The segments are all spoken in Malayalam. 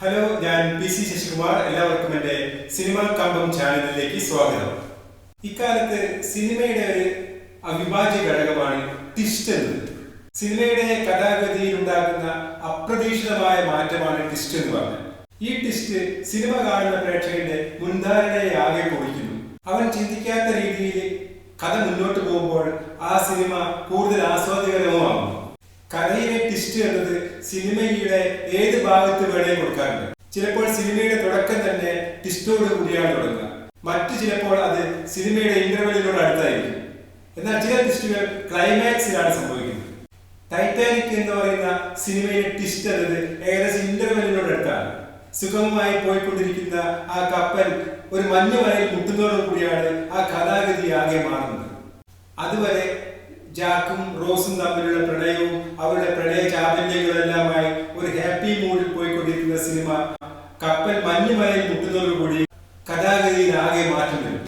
ഹലോ ഞാൻ പി സി ശശികുമാർ. എല്ലാവർക്കും എന്റെ സിനിമ കമ്പം ചാനലിലേക്ക് സ്വാഗതം. ഇക്കാലത്ത് സിനിമയുടെ ഒരു അവിഭാജ്യ ഘടകമാണ് ടിസ്റ്റ് എന്നത് സിനിമയുടെ കഥാഗതിയിൽ ഉണ്ടാകുന്ന അപ്രതീക്ഷിതമായ മാറ്റമാണ് ടിസ്റ്റ് എന്ന് പറഞ്ഞത് ഈ ടിസ്റ്റ് സിനിമ കാണുന്ന പ്രേക്ഷകന്റെ മുൻധാരണയെ ആകെ പൊളിക്കുന്നു അവൻ ചിന്തിക്കാത്ത രീതിയിൽ കഥ മുന്നോട്ട് പോകുമ്പോൾ ആ സിനിമ കൂടുതൽ ആസ്വാദ്യകരവുമാകുന്നു. ട്വിസ്റ്റ് എന്നത് സിനിമയുടെ ഏത് ഭാഗത്ത് വേണേലും കൊടുക്കാറുണ്ട്. ചിലപ്പോൾ സിനിമയുടെ തുടക്കം തന്നെ ടിസ്റ്റോട് കൂടിയാണ് തുടങ്ങുക. മറ്റു ചിലപ്പോൾ അത് സിനിമയുടെ ഇന്റർവെല്ലിനോട് അടുത്തായിരിക്കും. എന്നാൽ ചില ടിസ്റ്റുകൾ ക്ലൈമാക്സിലാണ് സംഭവിക്കുന്നത്. ടൈറ്റാനിക് എന്ന് പറയുന്ന സിനിമയിലെ ടിസ്റ്റ് എന്നത് ഏകദേശം ഇന്റർവെല്ലിനോട് അടുത്താണ്. സുഖമായി പോയിക്കൊണ്ടിരിക്കുന്ന ആ കപ്പൽ ഒരു മഞ്ഞുമലയിൽ മുട്ടുന്നതോടു കൂടിയാണ് ആ കഥാഗതി ആകെ മാറുന്നത്. അതുവരെ ജാക്കും റോസും തമ്മിലുള്ള പ്രണയവും അവരുടെ പ്രണയ ചാപല്യങ്ങളെല്ലാമായി ഒരു ഹാപ്പി മൂഡിൽ പോയിക്കൊണ്ടിരിക്കുന്ന സിനിമ കപ്പൽ മഞ്ഞുമലയിൽ മുട്ടുന്നതോടുകൂടി കഥാഗതിയിൽ ആകെ മാറ്റം വരും.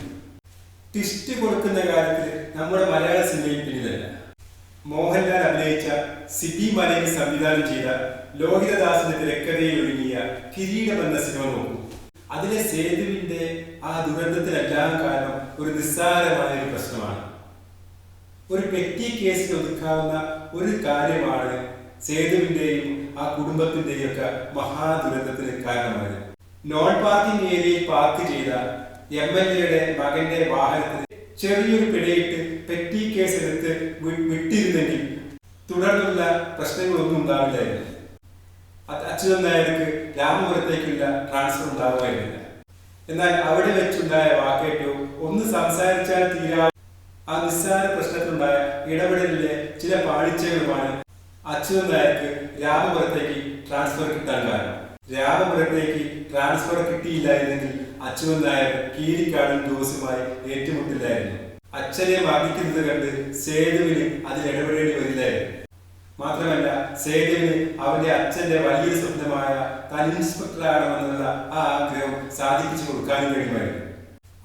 ടിസ്റ്റ് കൊടുക്കുന്ന കാര്യത്തിൽ നമ്മുടെ മലയാള സിനിമയിൽ പിന്നിലല്ല. മോഹൻലാൽ അഭിനയിച്ച സിബി മലയിൽ സംവിധാനം ചെയ്ത ലോഹിതദാസിന്റെ തിരക്കഥയിൽ ഒരുങ്ങിയ കിരീടം എന്ന സിനിമ നോക്കൂ. അതിലെ സേതുവിന്റെ ആ ദുരന്തത്തിലെല്ലാം കാരണം ഒരു നിസ്സാരമായ ഒരു പ്രശ്നമാണ്. ഒരു പെറ്റി കേസിൽ ഒതുക്കാവുന്ന ഒരു കാര്യമാണ് സേതുവിന്റെയും ആ കുടുംബത്തിന്റെയും ഒക്കെ മഹാദുരന്തത്തിന് കാരണമായത്. നോൺ പാർക്കിംഗ് ഏരിയയിൽ പാർക്ക് ചെയ്ത എം എൽ എയുടെ മകന്റെ വാഹനത്തിന് ചെറിയൊരു പിഴയിട്ട് പെറ്റി കേസ് എടുത്ത് വിട്ടിരുന്നെങ്കിൽ തുടർന്നുള്ള പ്രശ്നങ്ങളൊന്നും ഉണ്ടാവില്ലായിരുന്നു. അച്യുതൻ നായർക്ക് രാമപുരത്തേക്കുള്ള ട്രാൻസ്ഫർ ഉണ്ടാവുമായിരുന്നില്ല എന്നാൽ അവിടെ വെച്ചുണ്ടായ വാക്കേറ്റവും ഒന്ന് സംസാരിച്ചാൽ തീരാ ആ നിസ്സാര പ്രശ്നത്തിലുണ്ടായ ഇടപെടലിലെ ചില പാളിച്ചകളുമാണ് അച്യുതൻ നായർക്ക് രാമപുരത്തേക്ക് ട്രാൻസ്ഫർ കിട്ടാൻ കാരണം. രാമപുരത്തേക്ക് ട്രാൻസ്ഫർ കിട്ടിയില്ലായിരുന്നെങ്കിൽ അച്യുതൻ നായർ കീരിക്കാടും ജോസുമായി ഏറ്റുമുട്ടില്ലായിരുന്നു. അച്ഛനെ മർദ്ദിക്കുന്നത് കണ്ട് സേതുവിന് അതിൽ ഇടപെടേണ്ടി വരില്ലായിരുന്നു. മാത്രമല്ല സേതുവിന് അവന്റെ അച്ഛന്റെ വലിയ സ്വപ്നമായ ഇൻസ്പെക്ടർ ആകണമെന്നുള്ള ആ ആഗ്രഹം സാധിപ്പിച്ചു കൊടുക്കാനും കഴിയുമായിരുന്നു.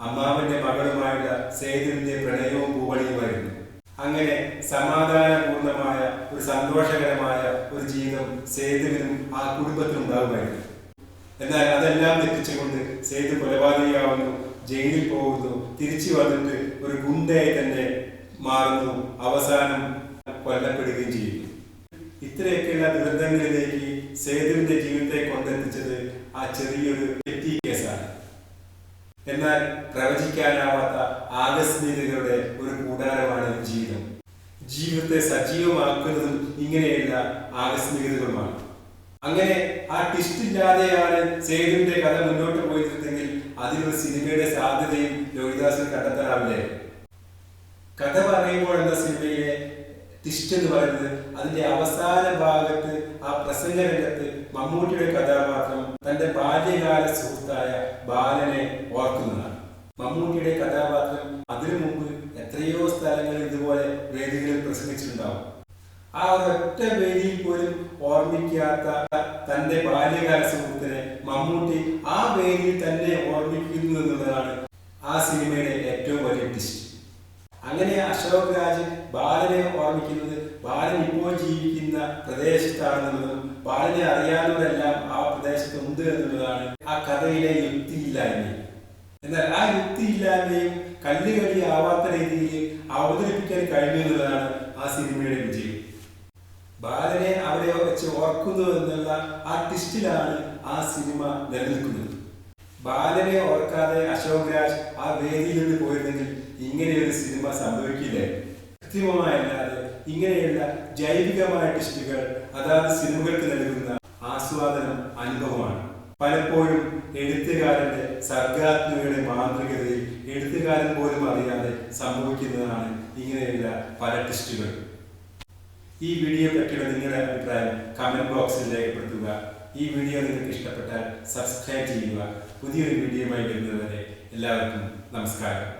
അമ്മാവന്റെ മകളുമായുള്ള സേതുവിന്റെ പ്രണയവും പൂവണിയുമായിരുന്നു. അങ്ങനെ സമാധാനപൂർണമായ ഒരു സന്തോഷകരമായ ഒരു ജീവിതം സേതുവിനും ആ കുടുംബത്തിനും ഉണ്ടാകുമായിരുന്നു. എന്നാൽ അതെല്ലാം തെറ്റിച്ചുകൊണ്ട് സേതു കൊലപാതകയാവുന്നു ജയിലിൽ പോകുന്നു തിരിച്ചു വന്നിട്ട് ഒരു ഗുണ്ടയെ തന്നെ മാറുന്നു അവസാനം കൊല്ലപ്പെടുകയും ചെയ്യുന്നു. ഇത്രയൊക്കെയുള്ള ദുരന്തങ്ങളിലേക്ക് സേതുവിന്റെ ജീവിതത്തെ കൊണ്ടെത്തിച്ചത് ആ ചെറിയൊരു എന്നാൽ പ്രവചിക്കാനാവാത്ത ആകസ്മികതകളുടെ ഒരു കൂടാരമാണ് ജീവിതം. ജീവിതത്തെ സജീവമാക്കുന്നതും ഇങ്ങനെയുള്ള ആകസ്മികതകളുമാണ്. അങ്ങനെ ആ ട്വിസ്റ്റ് ഇല്ലാതെയാണ് സേതുവിന്റെ കഥ മുന്നോട്ട് പോയിരുന്നെങ്കിൽ അതിലൊരു സിനിമയുടെ സാധ്യതയും ലോഹിദാസിന് കണ്ടെത്താനാവില്ലേ? കഥ പറയുമ്പോൾ എന്ന സിനിമയിലെ എന്ന് പറയുന്നത് അതിന്റെ അവസാന ഭാഗത്ത് ആ പ്രസംഗ രംഗത്ത് മമ്മൂട്ടിയുടെ കഥാപാത്രം തന്റെ ബാല്യകാല സുഹൃത്തായ ബാലനെ ഓർക്കുന്നതാണ്. മമ്മൂട്ടിയുടെ കഥാപാത്രം അതിനു മുമ്പ് എത്രയോ സ്ഥലങ്ങളിൽ ഇതുപോലെ വേദികളിൽ പ്രസംഗിച്ചിട്ടുണ്ടാവും. ആ ഒരൊറ്റ വേദിയിൽ പോലും ഓർമ്മിക്കാത്ത തന്റെ ബാല്യകാല സുഹൃത്തിനെ മമ്മൂട്ടി ആ വേദിയിൽ തന്നെ ഓർമ്മിക്കുന്നു എന്നുള്ളതാണ് ആ സിനിമയുടെ അങ്ങനെ അശോക് രാജ് ബാലനെ ഓർമ്മിക്കുന്നത് ബാലൻ ഇപ്പോൾ ജീവിക്കുന്ന പ്രദേശത്താണെന്നുള്ളതും ബാലനെ അറിയാവുന്നതെല്ലാം ആ പ്രദേശത്ത് ഉണ്ട് എന്നുള്ളതാണ് ആ കഥയിലെ യുക്തിയില്ലായ്മ. എന്നാൽ ആ യുക്തിയില്ലായ്മയും കല്ലുകളി ആവാത്ത രീതിയിൽ അവതരിപ്പിക്കാൻ കഴിഞ്ഞു എന്നുള്ളതാണ് ആ സിനിമയുടെ വിജയം. ബാലനെ അവിടെ വെച്ച് ഓർക്കുന്നു എന്നുള്ള ആ ട്വിസ്റ്റിലാണ് ആ സിനിമ നിലനിൽക്കുന്നത്. ബാലനെ ഓർക്കാതെ അശോക് രാജ് ആ വേദിയിൽ നിന്ന് പോയിരുന്നെങ്കിൽ ഇങ്ങനെയൊരു സിനിമ സംഭവിക്കില്ലേ? കൃത്രിമമായല്ലാതെ ഇങ്ങനെയുള്ള ജൈവികമായ ടിസ്റ്റുകൾ അതാത് സിനിമകൾക്ക് നൽകുന്ന ആസ്വാദനം അനുഭവമാണ്. പലപ്പോഴും എഴുത്തുകാരന്റെ സർഗാത്മകയുടെ മാന്ത്രികതയിൽ എഴുത്തുകാരൻ പോലും അറിയാതെ സംഭവിക്കുന്നതാണ് ഇങ്ങനെയുള്ള പല ടിസ്റ്റുകൾ. ഈ വീഡിയോ പറ്റിയുള്ള നിങ്ങളുടെ അഭിപ്രായം കമന്റ് ബോക്സിൽ രേഖപ്പെടുത്തുക. ഈ വീഡിയോ നിങ്ങൾക്ക് ഇഷ്ടപ്പെട്ടാൽ സബ്സ്ക്രൈബ് ചെയ്യുക. പുതിയൊരു വീഡിയോയുമായി വരുന്നതുവരെ എല്ലാവർക്കും നമസ്കാരം.